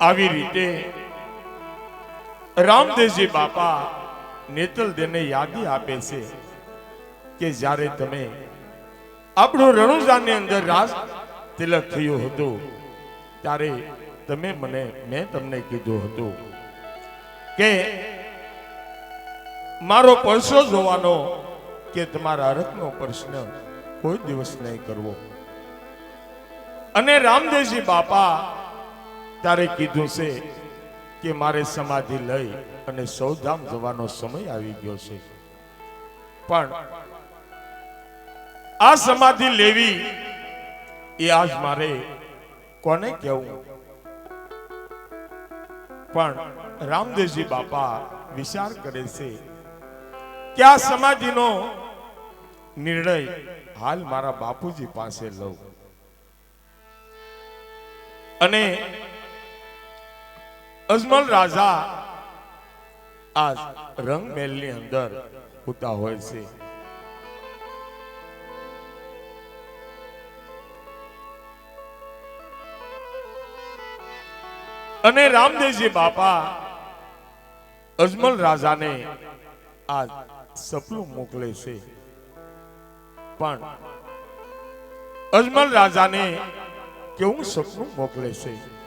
આવી રીતે રામદેવજી બાપા નેતલદેવને યાદી આપે છે કે જ્યારે તમે આપણું રણુજાની અંદર રાસ તિલક થયું હતું, ત્યારે તમે મને, મેં તમને કીધું હતું કે મારો પરસો જોવાનો કે તમારા અરખનો પ્રશ્ન કોઈ દિવસ નહીં કરવો. અને રામદેવજી બાપા તારે કીધું છે કે મારે સમાધિ લઈ અને સૌધામ જવાનો સમય આવી ગયો છે. પણ આ સમાધિ લેવી એ આજ મારે કોને કહેવું? પણ રામદેવજી બાપા વિચાર કરે છે કે આ સમાધિનો નિર્ણય હાલ મારા બાપુજી પાસે લઉં. અને અજમલ રાજા આજ રંગમહેલની અંદર હોતા હોય છે. અને રામદેવજી બાપા અજમલ રાજાને આ સપનું મોકલે છે. પણ અજમલ રાજાને કેવું સપનું મોકલે છે?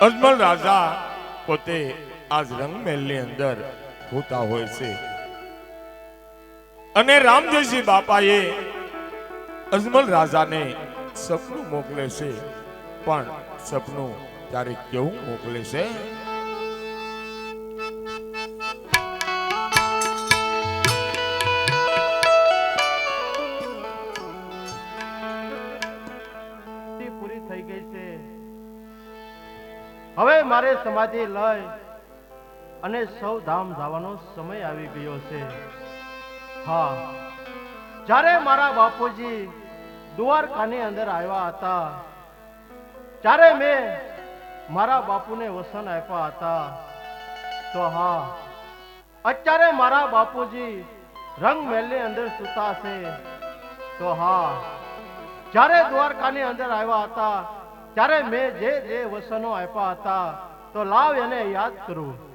અજમલ રાજા પોતે આજ રંગમહેલની અંદર હોતા હોય છે. અને રામદેવજી બાપાએ અજમલ રાજાને સપનું મોકલે છે. પણ સપનું ત્યારે કેવું મોકલે છે? મારે સમાધિ લઈ અને સૌ ધામ જવાનો સમય આવી ગયો છે. હા, જ્યારે મારા બાપુજી દ્વારકાની અંદર આવ્યા હતા, ત્યારે મેં મારા બાપુને વસન આપ્યા હતા. તો હા, અત્યારે મારા બાપુજી રંગ મહેલની અંદર સૂતા છે. તો હા, જ્યારે દ્વારકાની અંદર આવ્યા હતા ત્યારે મેં જે જે વસનો આપ્યા હતા તો લાવ એને યાદ કરું.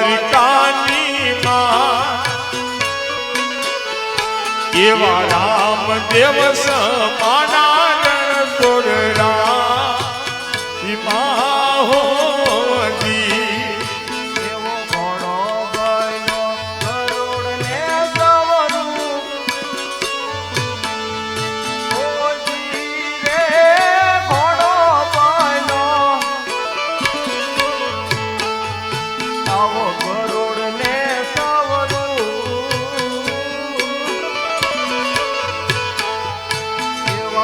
દ્વારિકાની માં એવા રામ દેવ સમાના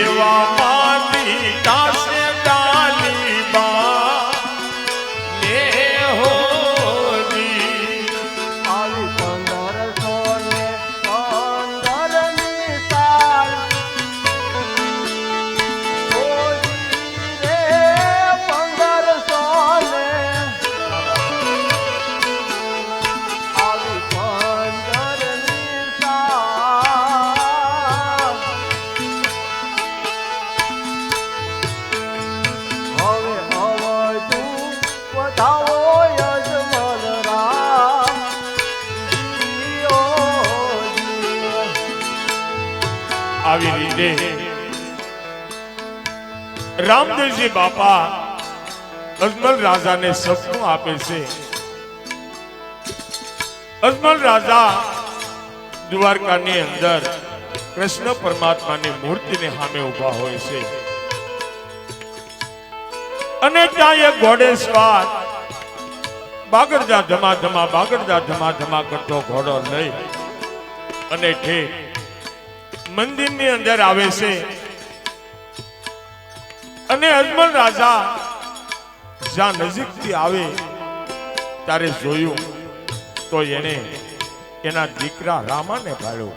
એને રીતે રામદેવજી બાપા અજમલ રાજાને સપનું આપે છે અજમલ રાજા દ્વારકાની અંદર કૃષ્ણ પરમાત્માની મૂર્તિને સામે ઊભા હોય છે અને ત્યાં એક ઘોડેસવાર બાગડજા ધમા બાગડજા ધમા કરતો ઘોડો લઈ અને ઠેઠ મંદિરની અંદર આવે છે. અને અજમલ રાજા જ્યાં નજીકથી આવે, ત્યારે જોયું તો એને એના દીકરા રામાને ભાળ્યો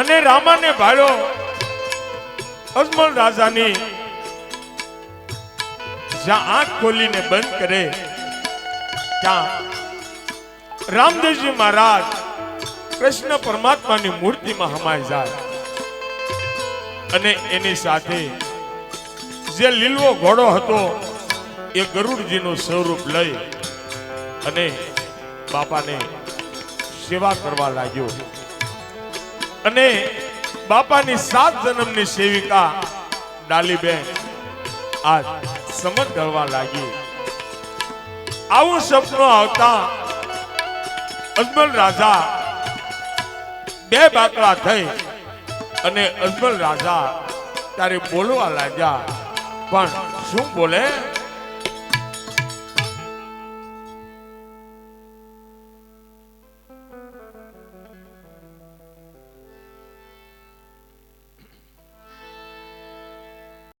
અને રામાને ભાળ્યો અજમલ રાજાની, જ્યાં આંખ ખોલીને બંધ કરે, ત્યાં રામદેવજી મહારાજ કૃષ્ણ પરમાત્માની મૂર્તિમાં હમાઈ જાય. અને એની સાથે જે લીલવો ઘોડો હતો, એ ગરુડજીનું સ્વરૂપ લઈ અને બાપાને સેવા કરવા લાગ્યો. અને બાપાની સાત જન્મની સેવિકા ડાલીબેન આ સમજ કરવા લાગી. આવું સપનું આવતા અજમલ રાજા બે બાકડા થઈ અને અજમલ રાજા તારે બોલવા લાગ્યા પણ શું બોલે?